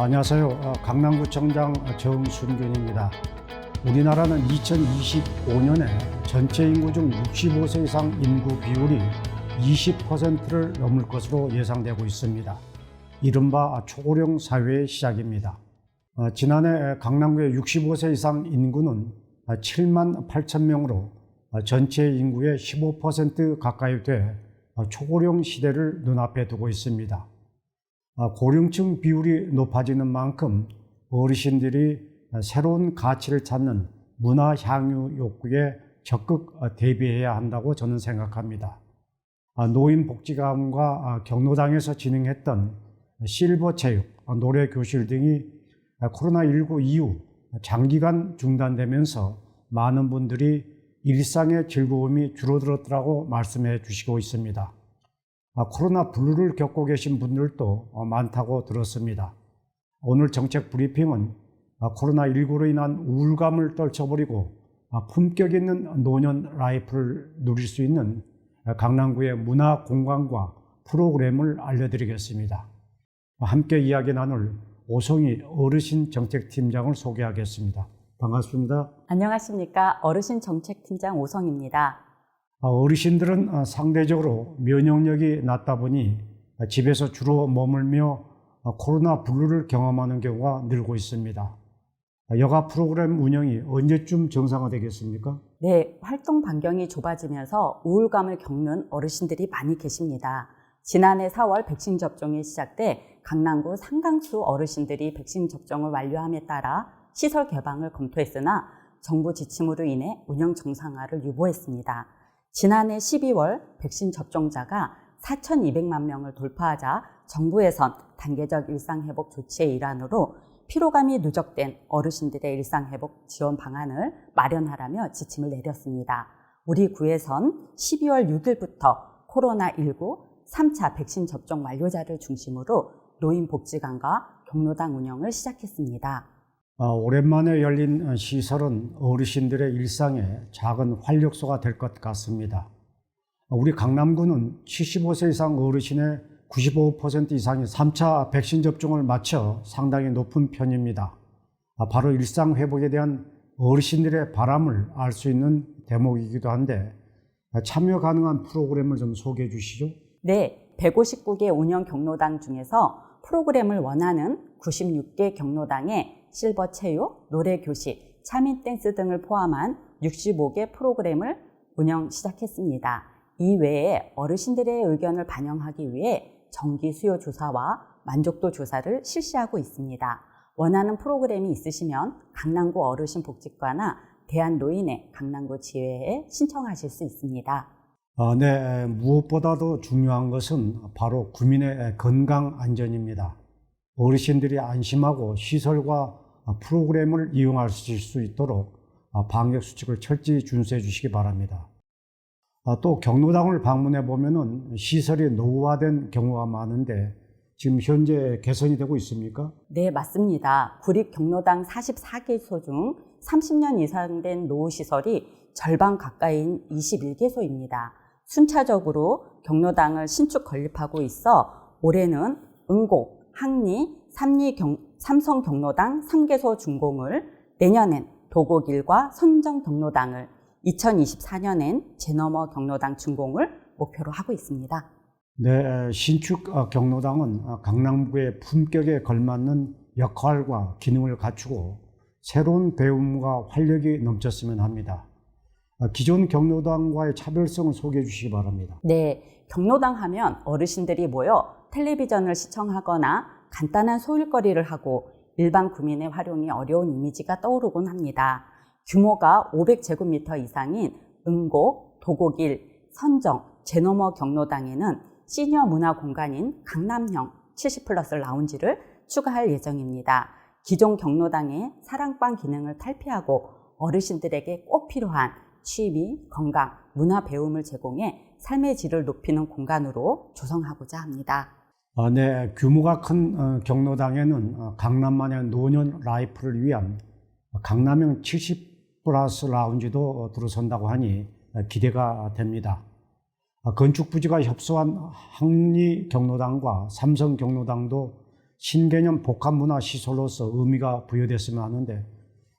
아, 안녕하세요. 어, 강남구청장 정순균입니다. 우리나라는 2025년에 전체 인구 중 65세 이상 인구 비율이 20%를 넘을 것으로 예상되고 있습니다. 이른바 초고령 사회의 시작입니다. 어, 지난해 강남구의 65세 이상 인구는 7만 8천 명으로 어, 전체 인구의 15% 가까이 돼 어, 초고령 시대를 눈앞에 두고 있습니다. 아, 고령층 비율이 높아지는 만큼 어르신들이 새로운 가치를 찾는 문화 향유 욕구에 적극 대비해야 한다고 저는 생각합니다. 아, 노인 복지관과 경로당에서 진행했던 실버 체육, 아, 노래 교실 등이 코로나19 이후 장기간 중단되면서 많은 분들이 일상의 즐거움이 줄어들었다고 말씀해 주시고 있습니다. 아, 코로나 블루를 겪고 계신 분들도 어, 많다고 들었습니다. 오늘 정책 브리핑은 아, 코로나19로 인한 우울감을 떨쳐버리고 아, 품격 있는 노년 라이프를 누릴 수 있는 강남구의 문화 공간과 프로그램을 알려드리겠습니다. 함께 이야기 나눌 오성희 어르신 정책팀장을 소개하겠습니다. 반갑습니다. 안녕하십니까. 어르신 정책팀장 오성입니다. 아, 어르신들은 어, 상대적으로 면역력이 낮다 보니 집에서 주로 머물며 어, 코로나 블루를 경험하는 경우가 늘고 있습니다. 아, 여가 프로그램 운영이 언제쯤 정상화되겠습니까? 네, 활동 반경이 좁아지면서 우울감을 겪는 어르신들이 많이 계십니다. 지난해 4월 백신 접종이 시작돼 강남구 상당수 어르신들이 백신 접종을 완료함에 따라 시설 개방을 검토했으나 정부 지침으로 인해 운영 정상화를 유보했습니다. 지난해 12월 백신 접종자가 4,200만 명을 돌파하자 정부에선 단계적 일상회복 조치의 일환으로 피로감이 누적된 어르신들의 일상회복 지원 방안을 마련하라며 지침을 내렸습니다. 우리 구에선 12월 6일부터 코로나19 3차 백신 접종 완료자를 중심으로 노인복지관과 경로당 운영을 시작했습니다. 아, 오랜만에 열린 시설은 어르신들의 일상에 작은 활력소가 될 것 같습니다. 우리 강남구는 75세 이상 어르신의 95% 이상이 3차 백신 접종을 마쳐 상당히 높은 편입니다. 아, 바로 일상 회복에 대한 어르신들의 바람을 알 수 있는 대목이기도 한데 참여 가능한 프로그램을 좀 소개해 주시죠. 네, 159개 운영 경로당 중에서 프로그램을 원하는 96개 경로당에 실버 체육, 노래 교실, 차민 댄스 등을 포함한 65개 프로그램을 운영 시작했습니다. 이 외에 어르신들의 의견을 반영하기 위해 정기 수요 조사와 만족도 조사를 실시하고 있습니다. 원하는 프로그램이 있으시면 강남구 어르신 복지과나 대한노인의 강남구 지회에 신청하실 수 있습니다. 아, 네, 무엇보다도 중요한 것은 바로 구민의 건강 안전입니다. 어르신들이 안심하고 시설과 프로그램을 이용할 수 있도록 방역 수칙을 철저히 준수해 주시기 바랍니다. 또 경로당을 방문해 보면은 시설이 노후화된 경우가 많은데 지금 현재 개선이 되고 있습니까? 네, 맞습니다. 구립 경로당 44개소 중 30년 이상 된 노후시설이 절반 가까이인 21개소입니다. 순차적으로 경로당을 신축 건립하고 있어 올해는 응곡, 항리, 삼리 경, 삼성 경로당 3개소 준공을 내년엔 도곡일과 선정 경로당을 2024년엔 제너머 경로당 준공을 목표로 하고 있습니다. 네, 신축 경로당은 강남구의 품격에 걸맞는 역할과 기능을 갖추고 새로운 배움과 활력이 넘쳤으면 합니다. 기존 경로당과의 차별성을 소개해 주시기 바랍니다. 네, 경로당 하면 어르신들이 모여 텔레비전을 시청하거나 간단한 소일거리를 하고 일반 구민의 활용이 어려운 이미지가 떠오르곤 합니다. 규모가 500제곱미터 이상인 응곡, 도곡일, 선정, 제너머 경로당에는 시니어 문화 공간인 강남형 70 플러스 라운지를 추가할 예정입니다. 기존 경로당의 사랑방 기능을 탈피하고 어르신들에게 꼭 필요한 취미, 건강, 문화 배움을 제공해 삶의 질을 높이는 공간으로 조성하고자 합니다. 아, 네, 규모가 큰 어, 경로당에는 어, 강남만의 노년 라이프를 위한 강남형 70 플러스 라운지도 들어선다고 하니 기대가 됩니다. 아, 건축 부지가 협소한 항리 경로당과 삼성 경로당도 신개념 복합 문화 시설로서 의미가 부여됐으면 하는데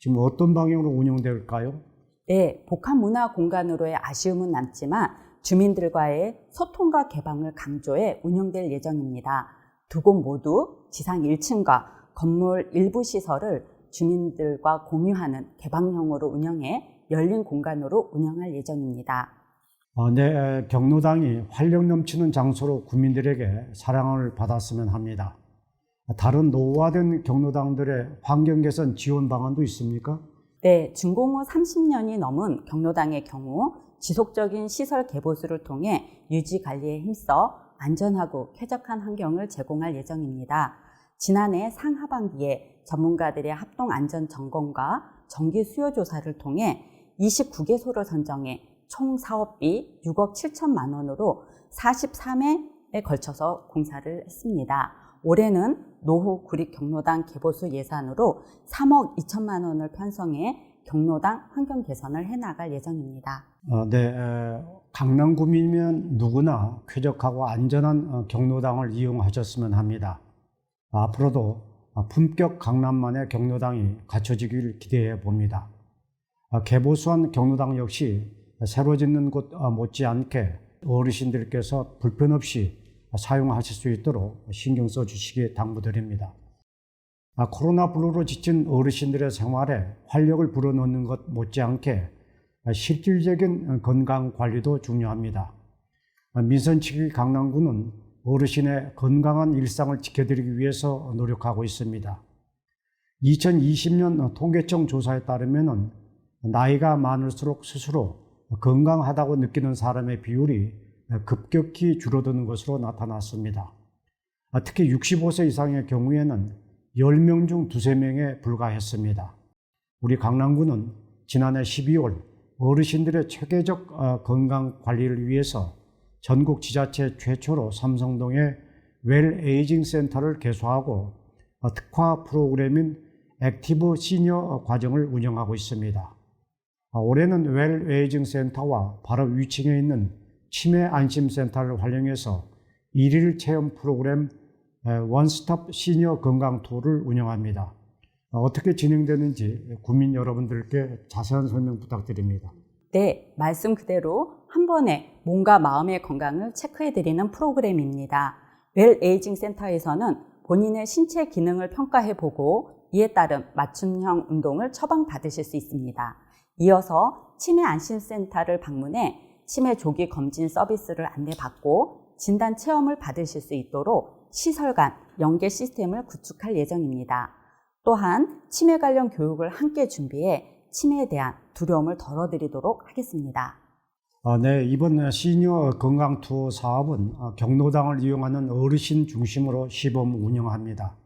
지금 어떤 방향으로 운영될까요? 네, 복합 문화 공간으로의 아쉬움은 남지만 주민들과의 소통과 개방을 강조해 운영될 예정입니다. 두 곳 모두 지상 1층과 건물 일부 시설을 주민들과 공유하는 개방형으로 운영해 열린 공간으로 운영할 예정입니다. 어, 내 경로당이 활력 넘치는 장소로 구민들에게 사랑을 받았으면 합니다. 다른 노후화된 경로당들의 환경 개선 지원 방안도 있습니까? 네, 준공 후 30년이 넘은 경로당의 경우 지속적인 시설 개보수를 통해 유지 관리에 힘써 안전하고 쾌적한 환경을 제공할 예정입니다. 지난해 상하반기에 전문가들의 합동 안전 점검과 정기 수요 조사를 통해 29개소를 선정해 총 사업비 6억 7천만 원으로 43회에 걸쳐서 공사를 했습니다. 올해는 노후 구립 경로당 개보수 예산으로 3억 2천만 원을 편성해 경로당 환경 개선을 해나갈 예정입니다. 어, 네, 에, 강남구민이면 누구나 쾌적하고 안전한 어, 경로당을 이용하셨으면 합니다. 앞으로도 어, 품격 강남만의 경로당이 갖춰지길 기대해 봅니다. 어, 개보수한 경로당 역시 새로 짓는 곳 어, 못지않게 어르신들께서 불편 없이 사용하실 수 있도록 신경 써 주시기 당부드립니다. 아, 코로나 블루로 지친 어르신들의 생활에 활력을 불어넣는 것 못지않게 실질적인 건강 관리도 중요합니다. 민선치기 강남구는 어르신의 건강한 일상을 지켜드리기 위해서 노력하고 있습니다. 2020년 통계청 조사에 따르면 나이가 많을수록 스스로 건강하다고 느끼는 사람의 비율이 급격히 줄어드는 것으로 나타났습니다. 특히 65세 이상의 경우에는 10명 중 두세 명에 불과했습니다. 우리 강남구는 지난해 12월 어르신들의 체계적 어, 건강 관리를 위해서 전국 지자체 최초로 삼성동에 웰 에이징 센터를 개소하고 어, 특화 프로그램인 액티브 시니어 과정을 운영하고 있습니다. 어, 올해는 웰 에이징 센터와 바로 위층에 있는 치매 안심 센터를 활용해서 일일 체험 프로그램 원스톱 시니어 건강 투어를 운영합니다. 어, 어떻게 진행되는지 국민 여러분들께 자세한 설명 부탁드립니다. 네, 말씀 그대로 한 번에 몸과 마음의 건강을 체크해 드리는 프로그램입니다. 웰 에이징 센터에서는 본인의 신체 기능을 평가해 보고 이에 따른 맞춤형 운동을 처방 받으실 수 있습니다. 이어서 치매 안심센터를 방문해 치매 조기 검진 서비스를 안내받고 진단 체험을 받으실 수 있도록 시설 간 연계 시스템을 구축할 예정입니다. 또한 치매 관련 교육을 함께 준비해 치매에 대한 두려움을 덜어드리도록 하겠습니다. 아, 네, 이번 시니어 건강 투어 사업은 어, 경로당을 이용하는 어르신 중심으로 시범 운영합니다.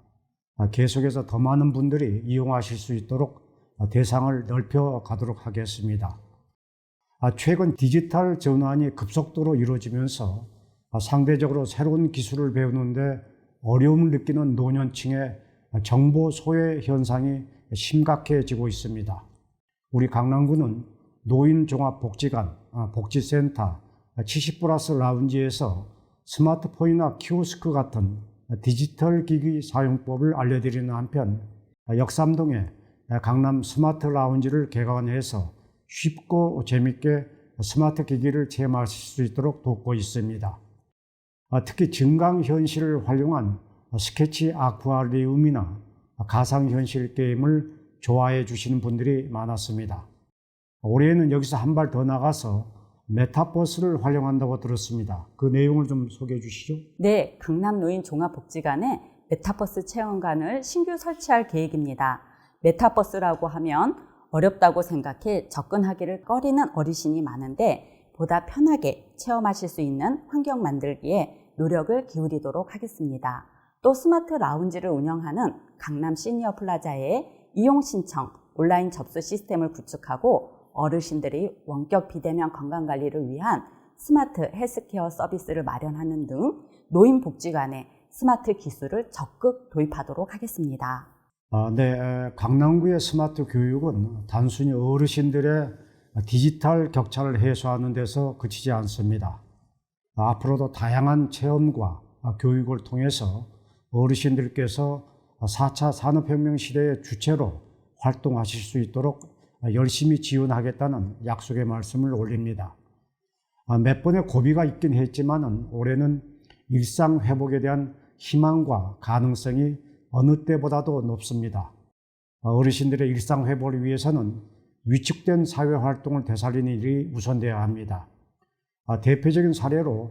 아, 계속해서 더 많은 분들이 이용하실 수 있도록 어, 대상을 넓혀 가도록 하겠습니다. 아, 최근 디지털 전환이 급속도로 이루어지면서 아, 상대적으로 새로운 기술을 배우는데 어려움을 느끼는 노년층의 정보 소외 현상이 심각해지고 있습니다. 우리 강남구는 노인종합복지관, 아, 복지센터, 70 플러스 라운지에서 스마트폰이나 키오스크 같은 디지털 기기 사용법을 알려드리는 한편 역삼동에 강남 스마트 라운지를 개관해서 쉽고 재밌게 스마트 기기를 체험하실 수 있도록 돕고 있습니다. 아, 특히 증강현실을 활용한 스케치 아쿠아리움이나 가상현실 게임을 좋아해 주시는 분들이 많았습니다. 올해는 여기서 한 발 더 나가서 메타버스를 활용한다고 들었습니다. 그 내용을 좀 소개해 주시죠. 네, 강남 노인 종합복지관에 메타버스 체험관을 신규 설치할 계획입니다. 메타버스라고 하면 어렵다고 생각해 접근하기를 꺼리는 어르신이 많은데 보다 편하게 체험하실 수 있는 환경 만들기에 노력을 기울이도록 하겠습니다. 또 스마트 라운지를 운영하는 강남 시니어 플라자에 이용 신청, 온라인 접수 시스템을 구축하고 어르신들이 원격 비대면 건강관리를 위한 스마트 헬스케어 서비스를 마련하는 등 노인복지관에 스마트 기술을 적극 도입하도록 하겠습니다. 아, 네, 강남구의 스마트 교육은 단순히 어르신들의 디지털 격차를 해소하는 데서 그치지 않습니다. 앞으로도 다양한 체험과 교육을 통해서 어르신들께서 4차 산업혁명 시대의 주체로 활동하실 수 있도록 열심히 지원하겠다는 약속의 말씀을 올립니다. 아, 몇 번의 고비가 있긴 했지만은 올해는 일상 회복에 대한 희망과 가능성이 어느 때보다도 높습니다. 아, 어르신들의 일상 회복을 위해서는 위축된 사회 활동을 되살리는 일이 우선되어야 합니다. 아, 대표적인 사례로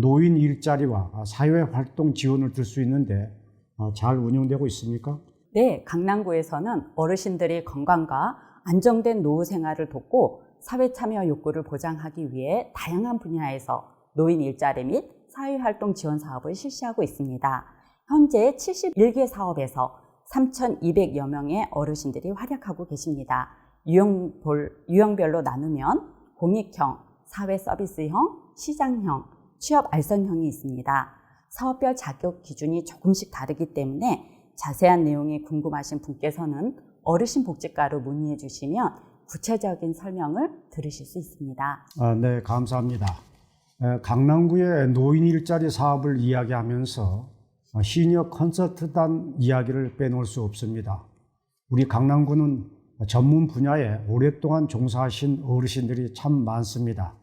노인 일자리와 사회 활동 지원을 들 수 있는데 아, 잘 운영되고 있습니까? 네, 강남구에서는 어르신들이 건강과 안정된 노후 생활을 돕고 사회 참여 욕구를 보장하기 위해 다양한 분야에서 노인 일자리 및 사회 활동 지원 사업을 실시하고 있습니다. 현재 71개 사업에서 3,200여 명의 어르신들이 활약하고 계십니다. 유형볼, 유형 별로 나누면 공익형, 사회 서비스형, 시장형, 취업 알선형이 있습니다. 사업별 자격 기준이 조금씩 다르기 때문에 자세한 내용이 궁금하신 분께서는 어르신 복지과로 문의해 주시면 구체적인 설명을 들으실 수 있습니다. 아, 네, 감사합니다. 에, 강남구의 노인 일자리 사업을 이야기하면서 아, 시니어 컨설트단 이야기를 빼놓을 수 없습니다. 우리 강남구는 전문 분야에 오랫동안 종사하신 어르신들이 참 많습니다.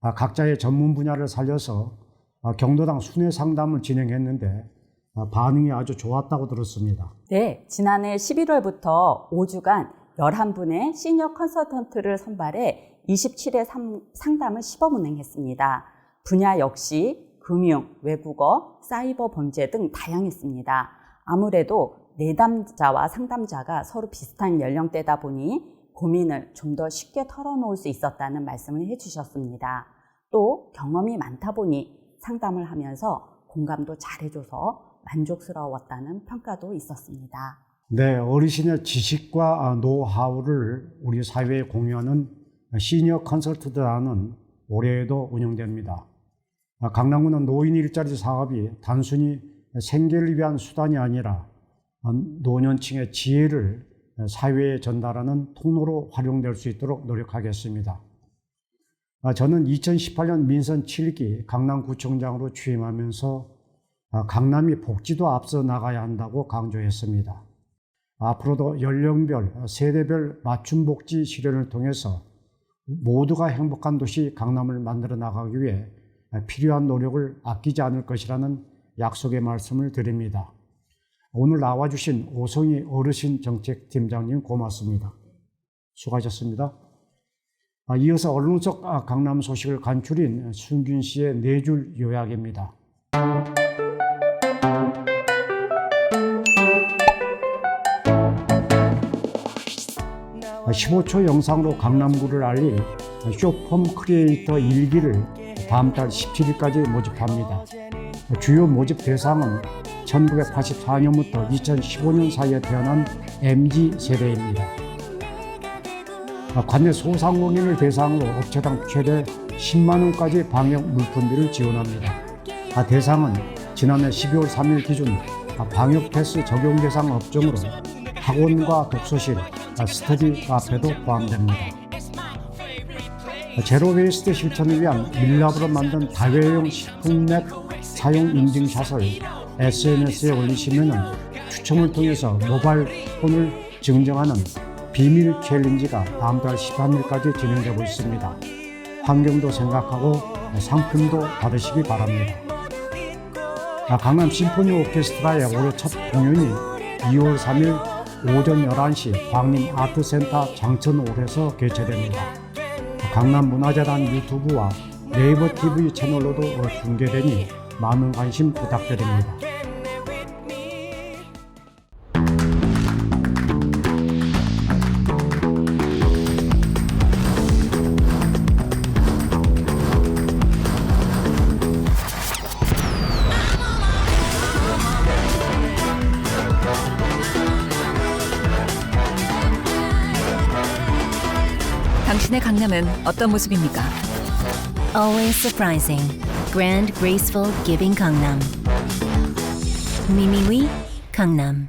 아, 각자의 전문 분야를 살려서 아, 경도당 순회 상담을 진행했는데 아, 반응이 아주 좋았다고 들었습니다. 네, 지난해 11월부터 5주간 11분의 시니어 컨설턴트를 선발해 27회 상담을 시범 운행했습니다. 분야 역시 금융, 외국어, 사이버 범죄 등 다양했습니다. 아무래도 내담자와 상담자가 서로 비슷한 연령대다 보니 고민을 좀 더 쉽게 털어놓을 수 있었다는 말씀을 해주셨습니다. 또 경험이 많다 보니 상담을 하면서 공감도 잘해줘서 만족스러웠다는 평가도 있었습니다. 네, 어르신의 지식과 아, 노하우를 우리 사회에 공유하는 시니어 컨설트단은 올해에도 운영됩니다. 아, 강남구는 노인 일자리 사업이 단순히 생계를 위한 수단이 아니라 아, 노년층의 지혜를 사회에 전달하는 통로로 활용될 수 있도록 노력하겠습니다. 아, 저는 2018년 민선 7기 강남구청장으로 취임하면서 아, 강남이 복지도 앞서 나가야 한다고 강조했습니다. 앞으로도 연령별, 세대별 맞춤 복지 실현을 통해서 모두가 행복한 도시 강남을 만들어 나가기 위해 필요한 노력을 아끼지 않을 것이라는 약속의 말씀을 드립니다. 오늘 나와주신 오성희 어르신 정책팀장님 고맙습니다. 수고하셨습니다. 아, 이어서 언론 속 아, 강남 소식을 간추린 순균 씨의 네 줄 요약입니다. 15초 영상으로 강남구를 알릴 쇼폼 크리에이터 일기를 다음 달 17일까지 모집합니다. 주요 모집 대상은 1984년부터 2015년 사이에 태어난 MZ 세대입니다. 관내 소상공인을 대상으로 업체당 최대 10만 원까지 방역 물품비를 지원합니다. 아, 대상은 지난해 12월 3일 기준 방역 패스 적용 대상 업종으로 학원과 독서실, 스터디 카페도 포함됩니다. 제로 웨이스트 실천을 위한 밀랍으로 만든 다회용 식품랩 사용 인증샷을 SNS에 올리시면 추첨을 통해서 모바일 폰을 증정하는 비밀 챌린지가 다음 달 13일까지 진행되고 있습니다. 환경도 생각하고 상품도 받으시기 바랍니다. 강남 심포니 오케스트라의 올해 첫 공연이 2월 3일 오전 11시 광림 아트센터 장천홀에서 개최됩니다. 강남문화재단 유튜브와 네이버 TV 채널로도 중계되니 많은 관심 부탁드립니다. 당신의 강남은 어떤 모습입니까? Always surprising. Grand, graceful, giving Gangnam. Mimiwi, Gangnam.